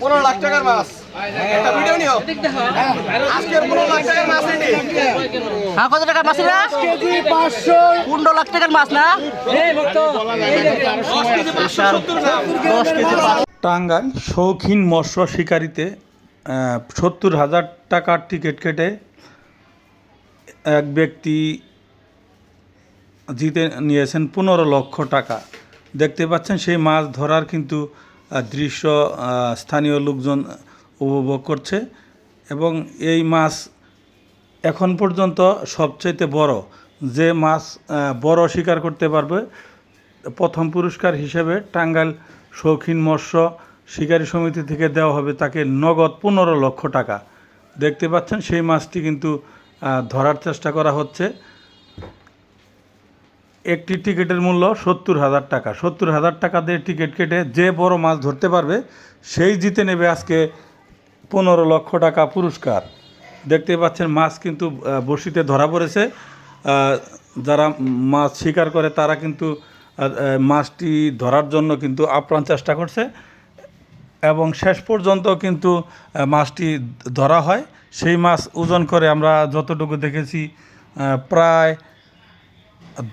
পনেরো লাখ টাকার মাছ। একটা ভিডিও নিও। আজকের পনেরো লাখ টাকার মাছ এটি হ্যাঁ কত টাকার মাছ এটা পনেরো লাখ টাকার মাছ না? দশ কেজি সত্তর গ্রাম। দশ কেজি টাঙ্গাইল শৌখিন মৎস্য শিকারিতে সত্তর হাজার টাকার টিকিট কেটে এক ব্যক্তি জিতে নিয়েছেন পনেরো লক্ষ টাকা। দেখতে পাচ্ছেন সেই মাছ ধরার কিন্তু দৃশ্য স্থানীয় লোকজন উপভোগ করছে এবং এই মাছ এখন পর্যন্ত সবচাইতে বড়, যে মাছ বড় শিকার করতে পারবে, প্রথম পুরস্কার হিসেবে টাঙ্গাইল শৌখিন মৎস্য শিকারী সমিতি থেকে দেওয়া হবে তাকে নগদ পনেরো লক্ষ টাকা। দেখতে পাচ্ছেন সেই মাছটি কিন্তু ধরার চেষ্টা করা হচ্ছে। একটি টিকিটের মূল্য সত্তর হাজার টাকা। সত্তর হাজার টাকা দিয়ে টিকিট কেটে যে বড় মাছ ধরতে পারবে, সেই জিতে নেবে আজকে পনেরো লক্ষ টাকা পুরস্কার। দেখতে পাচ্ছেন মাছ কিন্তু বড়শিতে ধরা পড়েছে। যারা মাছ শিকার করে, তারা কিন্তু মাছটি ধরার জন্য কিন্তু আপ্রাণ চেষ্টা করছে। এবং শেষ পর্যন্ত কিন্তু মাছটি ধরা হয়। সেই মাছ ওজন করে আমরা যতটুকু দেখেছি প্রায়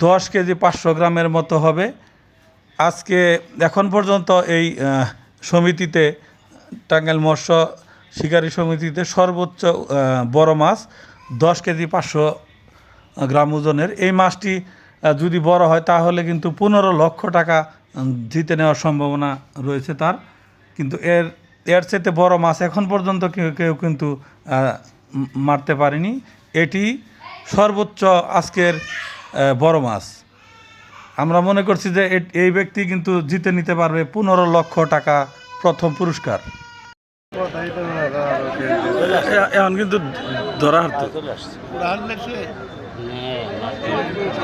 দশ কেজি পাঁচশো গ্রামের মতো হবে। আজকে এখন পর্যন্ত এই সমিতিতে, টাঙ্গাইল মৎস্য শিকারী সমিতিতে সর্বোচ্চ বড় মাছ দশ কেজি পাঁচশো গ্রাম ওজনের। এই মাছটি যদি বড় হয় তাহলে কিন্তু পনেরো লক্ষ টাকা জিতে নেওয়ার সম্ভাবনা রয়েছে তার। কিন্তু এর এর চাইতে বড় মাছ এখন পর্যন্ত কেউ কেউ কিন্তু মারতে পারেনি। এটি সর্বোচ্চ আজকের বড় মাছ আমরা মনে করছি যে এই ব্যক্তি কিন্তু জিতে নিতে পারবে পনেরো লক্ষ টাকা প্রথম পুরস্কার এখন কিন্তু ধরা হতো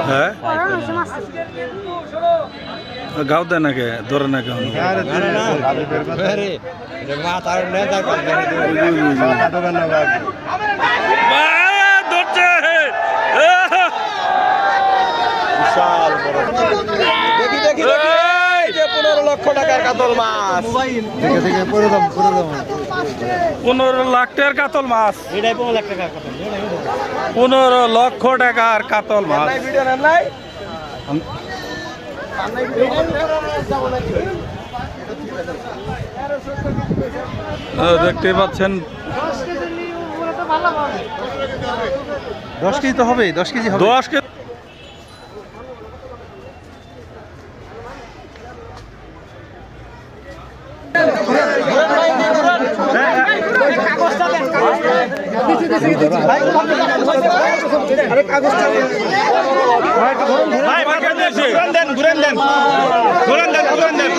হ্যাঁ গাও দেয় নাকি ধরে নাকি এখন? বাহ, ধরছে! দেখি দেখি দেখি এই যে পনেরো লক্ষ টাকার কাতল মাছ। পনেরো লাখ টাকার কাতল মাছ। পনেরো লক্ষ টাকার কাতল মাছ। দেখতে পাচ্ছেন। দশ কেজি তো হবে দশ কেজি দশ কেজি ঘুরেন দেন ঘুরেন দেন ঘুরেন দেন ঘুরেন দেন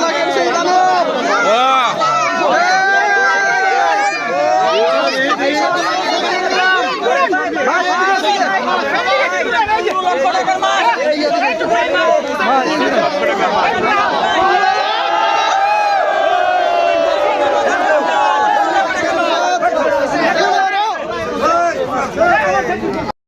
টাকার মাছ